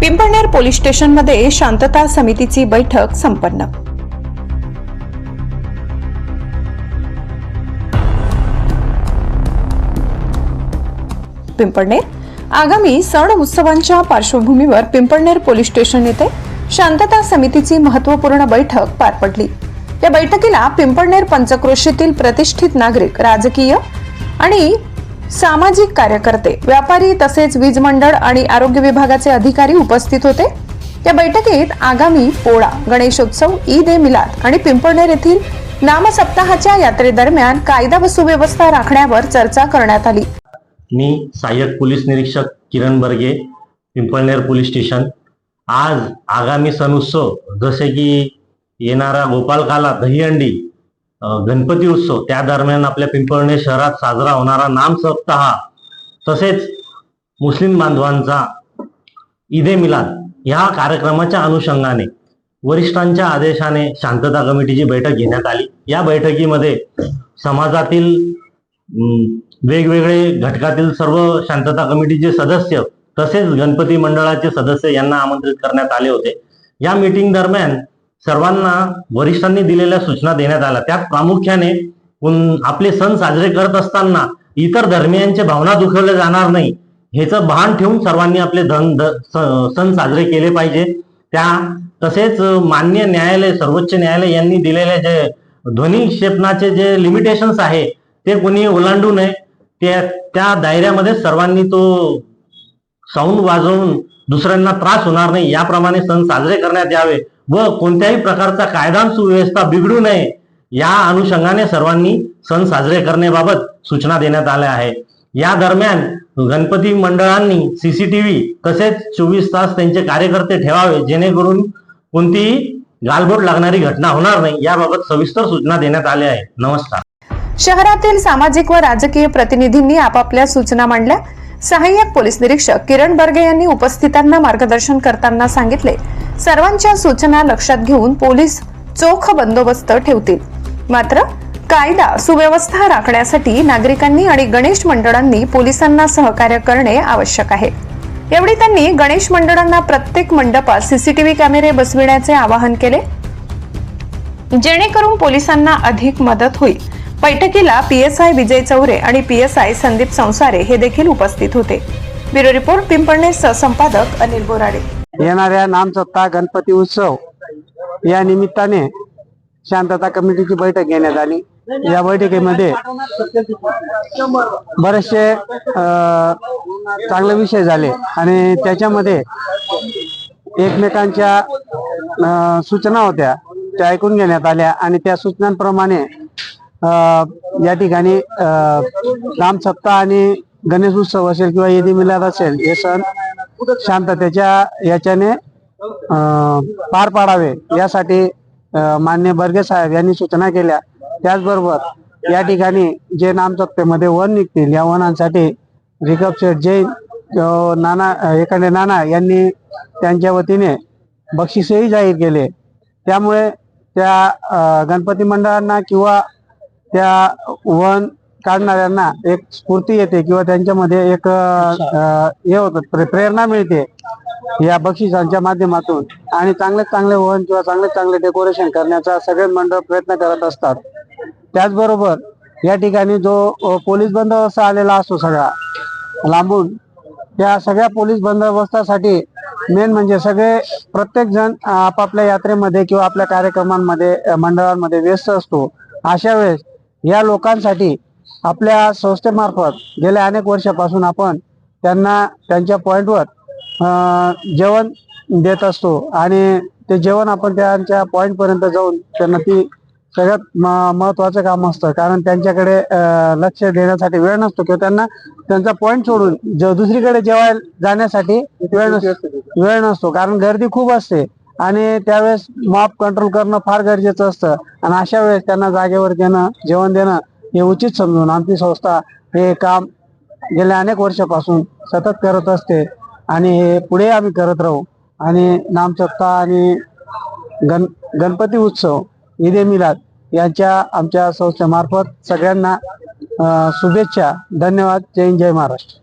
Pimpalner police स्टेशनमध्ये शांतता समितीची बैठक संपन्न. पिंपळनेर? आगामी सण उत्सवांच्या पार्श्वभूमीवर पिंपळनेर पोलीस स्टेशन येथे शांतता समितीची महत्त्वपूर्ण बैठक पार पडली. या बैठकीला पिंपळनेर पंचक्रोशीतील प्रतिष्ठित नागरिक राजकीय आणि सामाजिक कार्यकर्ते व्यापारी तसेच वीज मंडळ आणि आरोग्य विभागाचे अधिकारी उपस्थित होते. या बैठकीत आगामी पोळा गणेशोत्सव ईद ए मिलाद आणि पिंपळनेर येथील नामसप्ताहाच्या यात्रेदरम्यान कायदा व सुव्यवस्था राखण्यावर चर्चा करण्यात आली. मी सहाय्यक पोलीस निरीक्षक किरण बर्गे पिंपळनेर पोलीस स्टेशन. आज आगामी सण उत्सव जसे की येणारा गोपालकाला दहीहंडी गणपती उत्सव. त्या दरम्यान आपल्या पिंपळणे शहरात साजरा होणारा नाम सप्ताह. तसेच मुस्लिम बांधवांचा ईदे मिलाद ह्या कार्यक्रमाच्या अनुषंगाने वरिष्ठांच्या आदेशाने शांतता कमिटीची बैठक घेण्यात आली. या बैठकीमध्ये समाजातील वेगवेगळे घटकातील सर्व शांतता कमिटीचे सदस्य तसेच गणपती मंडळाचे सदस्य यांना आमंत्रित करण्यात आले होते. या मीटिंग दरम्यान सर्वांना वरिष्ठांनी दिलेल्या सूचना देण्यात आल्या. त्यात प्रामुख्याने आपले सण साजरे करत असताना इतर धर्मियांच्या भावना दुखवल्या जाणार नाही. ह्याचं भान ठेवून सर्वांनी आपले धन सण साजरे केले पाहिजे. त्या तसेच मान्य न्यायालय सर्वोच्च न्यायालय यांनी दिलेले जे ध्वनी क्षेपणाचे जे लिमिटेशन्स आहे ते कोणी ओलांडू नये. त्या त्या दायऱ्यामध्ये सर्वांनी तो साऊंड वाजवून दुसऱ्यांना त्रास होणार नाही. याप्रमाणे सण साजरे करण्यात यावे. व कोणत्याही प्रकारचा कायदा सुव्यवस्था बिघडू नये या अनुषंगाने सर्वांनी सण साजरे करण्याबाबत सूचना देण्यात आल्या आहे या दरम्यान गणपती मंडळांनी सीसीटीव्ही तसेच चोवीस तास त्यांचे कार्यकर्ते ठेवावे जेणेकरून कोणतीही गालबोट लागणारी घटना होणार नाही याबाबत सविस्तर सूचना देण्यात आल्या आहे नमस्कार. शहरातील सामाजिक व राजकीय प्रतिनिधींनी आपापल्या सूचना मांडल्या. सहाय्यक पोलीस निरीक्षक किरण बर्गे यांनी उपस्थितांना मार्गदर्शन करताना सांगितले. सर्वांच्या सूचना लक्षात घेऊन पोलीस चोख बंदोबस्त ठेवतील. मात्र कायदा सुव्यवस्था राखण्यासाठी नागरिकांनी आणि गणेश मंडळांनी पोलिसांना सहकार्य करणे आवश्यक आहे. एवढी त्यांनी गणेश मंडळांना प्रत्येक मंडपात सीसीटीव्ही कॅमेरे बसविण्याचे आवाहन केले. जेणेकरून पोलिसांना अधिक मदत होईल. बैठकीला पीएसआय विजय चौरे आणि पीएसआय संदीप संसारे हे देखील उपस्थित होते. ब्युरो रिपोर्ट पिंपळणे सहसंपादक अनिल बोराडे. येणाऱ्या नामसत्ता गणपती उत्सव या निमित्ताने शांतता कमिटीची बैठक घेण्यात आली. या बैठकीमध्ये बरेचसे अ, चांगले विषय झाले आणि त्याच्यामध्ये एकमेकांच्या सूचना होत्या त्या ऐकून घेण्यात आल्या आणि त्या सूचनांप्रमाणे या ठिकाणी रामसत्ता आणि गणेश उत्सव असेल किंवा येदी मिलाद असेल हे सण शांततेच्या याच्याने पार पाडावे. यासाठी मान्य बर्गे साहेब यांनी सूचना केल्या. त्याचबरोबर या ठिकाणी जे नामचकतेमध्ये वन निघतील या वनांसाठी रिकप शेठ जैन नाना एखादे नाना यांनी त्यांच्या वतीने बक्षीसही जाहीर केले. त्यामुळे त्या गणपती मंडळांना किंवा त्या वन काढणाऱ्यांना एक स्फूर्ती येते किंवा त्यांच्यामध्ये एक हे होतं प्रे- प्रेरणा मिळते या बक्षिसांच्या माध्यमातून. आणि चांगले चांगले वन किंवा चांगले चांगले डेकोरेशन करण्याचा सगळे मंडळ प्रयत्न करत असतात. त्याचबरोबर या ठिकाणी जो पोलीस बंदोबस्त आलेला असतो सगळा लांबून या सगळ्या पोलीस बंदोबस्तासाठी मेन म्हणजे सगळे प्रत्येक जण आपापल्या यात्रेमध्ये किंवा आपल्या कार्यक्रमांमध्ये मंडळांमध्ये व्यस्त असतो. अशा वेळेस या लोकांसाठी आपल्या संस्थेमार्फत गेल्या अनेक वर्षापासून आपण त्यांना त्यांच्या पॉईंटवर जेवण देत असतो. आणि ते जेवण आपण त्यांच्या पॉईंटपर्यंत जाऊन त्यांना ती सगळ्यात महत्वाचं काम असतं. कारण त्यांच्याकडे लक्ष देण्यासाठी वेळ नसतो. किंवा त्यांना त्यांचा पॉईंट सोडून जे दुसरीकडे जेवायला जाण्यासाठी वेळ नसतो वेळ नसतो. कारण गर्दी खूप असते. आणि त्यावेळेस मॉप कंट्रोल करणं फार गरजेचं असतं. आणि अशा वेळेस त्यांना जागेवर देणं जेवण देणं हे उचित समजून आमची संस्था हे काम गेल्या अनेक वर्षापासून सतत करत असते आणि हे पुढे आम्ही करत राहू. आणि नामचत्ता आणि गण गणपती उत्सव ईद ए मिलाद यांच्या आमच्या संस्थेमार्फत सगळ्यांना शुभेच्छा. धन्यवाद. जय हिंद, जय महाराष्ट्र.